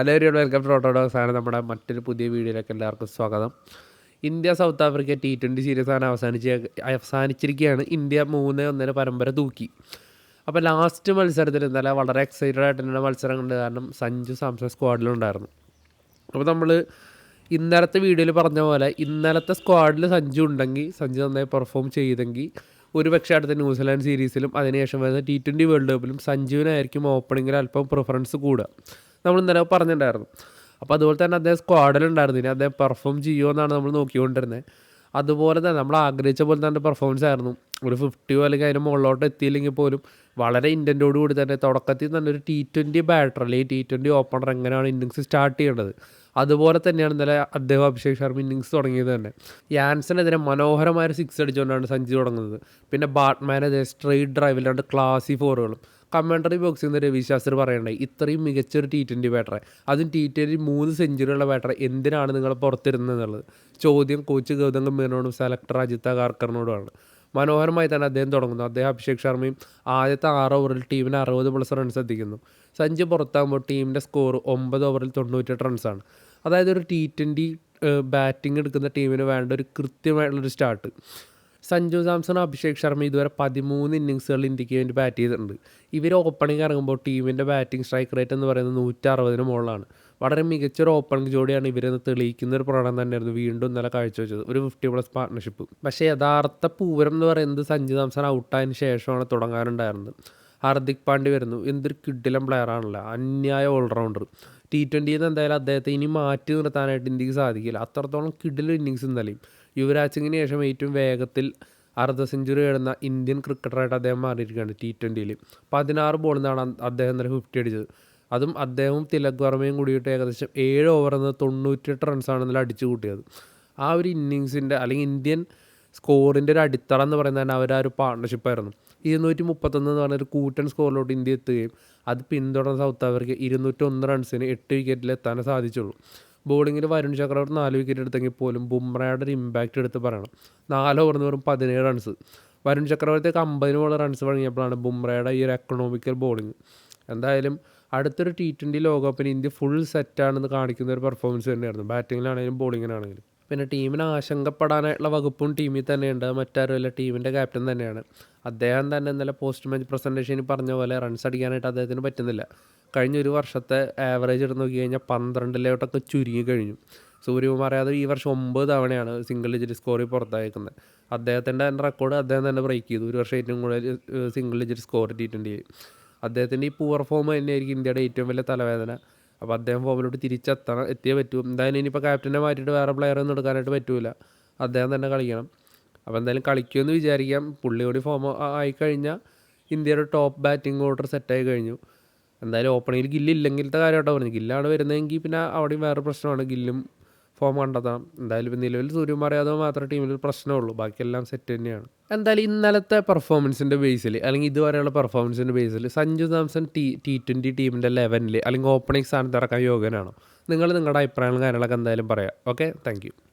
ഒരു welcome to ഓട്ടോഡോക്സ് ആണ് നമ്മുടെ മറ്റൊരു പുതിയ വീഡിയോയിലേക്ക് എല്ലാവർക്കും സ്വാഗതം. India South Africa T twenty series ആണ് അവസാനിച്ച് അവസാനിച്ചിരിക്കുകയാണ്. ഇന്ത്യ മൂന്ന് ഒന്നിന് പരമ്പര തൂക്കി. അപ്പോൾ ലാസ്റ്റ് മത്സരത്തിൽ ഇന്നലെ വളരെ എക്സൈറ്റഡ് ആയിട്ടുള്ള മത്സരം ഉണ്ട് കാരണം സഞ്ജു സാംസൺ സ്ക്വാഡിലുണ്ടായിരുന്നു അപ്പോൾ നമ്മൾ ഇന്നലത്തെ വീഡിയോയിൽ പറഞ്ഞ പോലെ ഇന്നലത്തെ സ്ക്വാഡിൽ സഞ്ജു ഉണ്ടെങ്കിൽ സഞ്ജു നന്നായി പെർഫോം ചെയ്തെങ്കിൽ ഒരു പക്ഷേ അടുത്ത ന്യൂസിലാൻഡ് സീരീസിലും അതിനുശേഷം വരുന്ന ടി ട്വന്റി വേൾഡ് കപ്പിലും സഞ്ജുവിനായിരിക്കും ഓപ്പണിങ്ങിൽ അല്പം പ്രിഫറൻസ് കൂടുക. നമ്മൾ ഇന്നലെ പറഞ്ഞിട്ടുണ്ടായിരുന്നു. അപ്പോൾ അതുപോലെ തന്നെ അദ്ദേഹം സ്ക്വാഡിലുണ്ടായിരുന്നു ഇനി അദ്ദേഹം പെർഫോം ചെയ്യുമെന്നാണ് നമ്മൾ നോക്കിക്കൊണ്ടിരുന്നത്. അതുപോലെ തന്നെ നമ്മൾ ആഗ്രഹിച്ച പോലെ തന്നെ പെർഫോമൻസ് ആയിരുന്നു. ഒരു ഫിഫ്റ്റിയോ അല്ലെങ്കിൽ അതിന് മുകളിലോട്ട് എത്തിയില്ലെങ്കിൽ പോലും വളരെ ഇന്റന്റോട് കൂടി തന്നെ തുടക്കത്തിൽ തന്നെ ഒരു ടി ട്വന്റി ബാറ്റർ അല്ലെങ്കിൽ ടി ട്വന്റി ഓപ്പണർ എങ്ങനെയാണ് ഇന്നിങ്സ് സ്റ്റാർട്ട് ചെയ്യേണ്ടത്? അതുപോലെ തന്നെയാണ് ഇന്നലെ അദ്ദേഹം അഭിഷേക് ശർമ്മ ഇന്നിങ്സ് തുടങ്ങിയത് തന്നെ. യാൻസനെതിരെ മനോഹരമായ സിക്സ് അടിച്ചുകൊണ്ടാണ് സഞ്ജു തുടങ്ങുന്നത്. പിന്നെ ബാറ്റ്മാനെതിരെ സ്ട്രെയിറ്റ് ഡ്രൈവിൽ രണ്ട് ക്ലാസി ഫോറുകളും കമൻട്രി ബോക്സിൽ നിന്ന് രവി ശാസ്ത്രി പറയണ്ടേ ഇത്രയും മികച്ചൊരു ടി ട്വന്റി ബാറ്ററെ അതും ടി ട്വന്റി മൂന്ന് സെഞ്ചുറിയുള്ള ബാറ്ററെ എന്തിനാണ് നിങ്ങൾ പുറത്തിരുന്നത് എന്നുള്ളത്? ചോദ്യം കോച്ച് ഗൗതം ഗംഭീറിനോടും സെലക്ടർ അജിത്ത കാർക്കറിനോടുമാണ്. മനോഹരമായി തന്നെ അദ്ദേഹം തുടങ്ങുന്നു. അദ്ദേഹം അഭിഷേക് ശർമ്മയും ആദ്യത്തെ ആറ് ഓവറിൽ ടീമിന് അറുപത് പ്ലസ് റൺസ് എത്തിക്കുന്നു. സഞ്ജു പുറത്താകുമ്പോൾ ടീമിന്റെ സ്കോർ ഒമ്പത് ഓവറിൽ തൊണ്ണൂറ്റെട്ട് റൺസാണ് അതായത് ഒരു ടി ട്വന്റി ബാറ്റിംഗ് എടുക്കുന്ന ടീമിന് വേണ്ട ഒരു കൃത്യമായിട്ടുള്ളൊരു സ്റ്റാർട്ട് സഞ്ജു സാംസൺ അഭിഷേക് ശർമ്മ ഇതുവരെ പതിമൂന്ന് ഇന്നിങ്സുകൾ ഇന്ത്യയ്ക്ക് വേണ്ടി ബാറ്റ് ചെയ്തിട്ടുണ്ട്. ഇവർ ഓപ്പണിംഗ് ഇറങ്ങുമ്പോൾ ടീമിന്റെ ബാറ്റിംഗ് സ്ട്രൈക്ക് റേറ്റ് എന്ന് പറയുന്നത് നൂറ്റി അറുപതിന് മുകളിലാണ്. വളരെ മികച്ചൊരു ഓപ്പണിംഗ് ജോഡിയാണ് ഇവരെന്ന് തെളിയിക്കുന്ന ഒരു പ്രകടനം തന്നെയായിരുന്നു വീണ്ടും ഇന്നലെ കാഴ്ചവെച്ചത്. ഒരു ഫിഫ്റ്റി പ്ലസ് പാർട്ട്ണർഷിപ്പ് പക്ഷേ യഥാർത്ഥ പൂരം എന്ന് പറയുന്നത് സഞ്ജു സാംസൺ ഔട്ടായതിനു ശേഷമാണ് തുടങ്ങാനുണ്ടായിരുന്നത്. ഹാർദിക് പാണ്ഡ്യ വരുന്നു. എന്തൊരു കിഡിലം പ്ലെയർ ആണല്ലോ. അന്യായ ഓൾറൗണ്ടർ ടി ട്വന്റിയിൽ നിന്ന് എന്തായാലും അദ്ദേഹത്തെ ഇനി മാറ്റി നിർത്താനായിട്ട് ഇന്ത്യയ്ക്ക് സാധിക്കില്ല. അത്രത്തോളം കിഡിലും ഇന്നിങ്സ് ഇന്നലെയും. യുവരാജ് സിംഗിന് ശേഷം ഏറ്റവും വേഗത്തിൽ അർദ്ധ സെഞ്ചുറി നേടുന്ന ഇന്ത്യൻ ക്രിക്കറ്ററായിട്ട് അദ്ദേഹം മാറിയിരിക്കുകയാണ് ടി ട്വന്റിയിൽ പതിനാറ് ബോളിൽ നിന്നാണ് അദ്ദേഹം ഇന്നലെ ഫിഫ്റ്റി അടിച്ചത്. അതും അദ്ദേഹവും തിലക് വർമ്മയും കൂടിയിട്ട് ഏകദേശം ഏഴ് ഓവറിൽ നിന്ന് തൊണ്ണൂറ്റെട്ട് റൺസാണ് ഇന്നലെ അടിച്ചു കൂട്ടിയത്. ആ ഒരു ഇന്നിങ്സിന്റെ അല്ലെങ്കിൽ ഇന്ത്യൻ സ്കോറിന്റെ ഒരു അടിത്തറ എന്ന് പറയുന്നത് തന്നെ അവരാ ഒരു പാർട്ണർഷിപ്പായിരുന്നു ഇരുന്നൂറ്റി മുപ്പത്തൊന്ന് എന്ന് പറഞ്ഞൊരു കൂറ്റൻ സ്കോറിലോട്ട് ഇന്ത്യ എത്തുകയും അത് പിന്തുടർന്ന സൗത്ത് ആഫ്രിക്ക ഇരുന്നൂറ്റൊന്ന് റൺസിന് എട്ട് വിക്കറ്റിൽ എത്താനേ സാധിച്ചുള്ളൂ. ബോളിങ്ങിൽ വരുൺ ചക്രവർത്തി നാല് വിക്കറ്റ് എടുത്തെങ്കിൽ പോലും ബുംറയുടെ ഒരു ഇമ്പാക്റ്റ് എടുത്ത് പറയണം. നാല് ഓവറിന് വെറും പതിനേഴ് റൺസ് വരുൺ ചക്രവർത്തിക്ക് അമ്പതിന് പോലെ റൺസ് വഴങ്ങിയപ്പോഴാണ് ബുംറയുടെ ഈ ഒരു എക്കണോമിക്കൽ ബോളിങ് എന്തായാലും അടുത്തൊരു ടി ട്വന്റി ലോകകപ്പിന് ഇന്ത്യ ഫുൾ സെറ്റാണെന്ന് കാണിക്കുന്ന ഒരു പെർഫോമൻസ് തന്നെയായിരുന്നു. ബാറ്റിങ്ങിലാണെങ്കിലും ബോളിങ്ങിനാണെങ്കിലും പിന്നെ ടീമിന് ആശങ്കപ്പെടാനായിട്ടുള്ള വകുപ്പും ടീമിൽ തന്നെയുണ്ട്. മറ്റാരുമല്ല. ടീമിന്റെ ക്യാപ്റ്റൻ തന്നെയാണ്. അദ്ദേഹം തന്നെ ഇന്നലെ പോസ്റ്റ് മാച്ച് പ്രസന്റേഷനിൽ പറഞ്ഞ പോലെ റൺസ് അടിക്കാനായിട്ട് അദ്ദേഹത്തിന് പറ്റുന്നില്ല. കഴിഞ്ഞ ഒരു വർഷത്തെ ആവറേജ് എടുത്ത് നോക്കി കഴിഞ്ഞാൽ പന്ത്രണ്ടിലോട്ടൊക്കെ ചുരുങ്ങി കഴിഞ്ഞു. സൂര്യകുമാർ യാദവ് ഈ വർഷം ഒമ്പത് തവണയാണ് സിംഗിൾ ഡിജിറ്റ് സ്കോറിൽ പുറത്തായിരിക്കുന്നത് അദ്ദേഹത്തിന്റെ തന്നെ റെക്കോർഡ് അദ്ദേഹം തന്നെ ബ്രേക്ക് ചെയ്തു. ഒരു വർഷം ഏറ്റവും കൂടുതൽ single digit score T twenty അദ്ദേഹത്തിന്റെ ഈ പൂർ ഫോം തന്നെയായിരിക്കും ഇന്ത്യയുടെ ഏറ്റവും വലിയ തലവേദന. അപ്പോൾ അദ്ദേഹം ഫോമിലോട്ട് തിരിച്ചെത്തണം എത്തിയേ പറ്റൂ. എന്തായാലും ഇനിയിപ്പോൾ ക്യാപ്റ്റനെ മാറ്റിയിട്ട് വേറെ പ്ലെയർ ഒന്നും എടുക്കാനായിട്ട് പറ്റൂല. അദ്ദേഹം തന്നെ കളിക്കണം. അപ്പോൾ എന്തായാലും കളിക്കുമെന്ന് വിചാരിക്കാം. പുള്ളി കൂടി ഫോം ആയിക്കഴിഞ്ഞാൽ ഇന്ത്യയുടെ ടോപ്പ് ബാറ്റിംഗ് ഓർഡർ സെറ്റായി കഴിഞ്ഞു. എന്തായാലും ഓപ്പണിങ്ങിൽ ഗില്ലില്ലെങ്കിലത്തെ കാര്യമായിട്ടോ പറഞ്ഞു ഗില്ലാണ് വരുന്നതെങ്കിൽ പിന്നെ അവിടെയും വേറെ പ്രശ്നമാണ്. ഗില്ലും ഫോം കണ്ടെത്തണം. എന്തായാലും ഇപ്പം നിലവിൽ സൂര്യകുമാർ യാദവ് മാത്രമേ ടീമിൽ പ്രശ്നമുള്ളൂ. ബാക്കിയെല്ലാം സെറ്റ് തന്നെയാണ്. എന്തായാലും ഇന്നലത്തെ പെർഫോമൻസിന്റെ ബേസിൽ അല്ലെങ്കിൽ ഇതുവരെയുള്ള പെർഫോമൻസിന്റെ ബേസിൽ Sanju Samson T T twenty ടീമിന്റെ ലെവനിൽ അല്ലെങ്കിൽ ഓപ്പണിംഗ് സ്ഥാനത്ത് ഇറക്കാൻ യോഗ്യനാണോ? നിങ്ങൾ നിങ്ങളുടെ അഭിപ്രായങ്ങളും കാര്യങ്ങളൊക്കെ എന്തായാലും പറയാം. Okay thank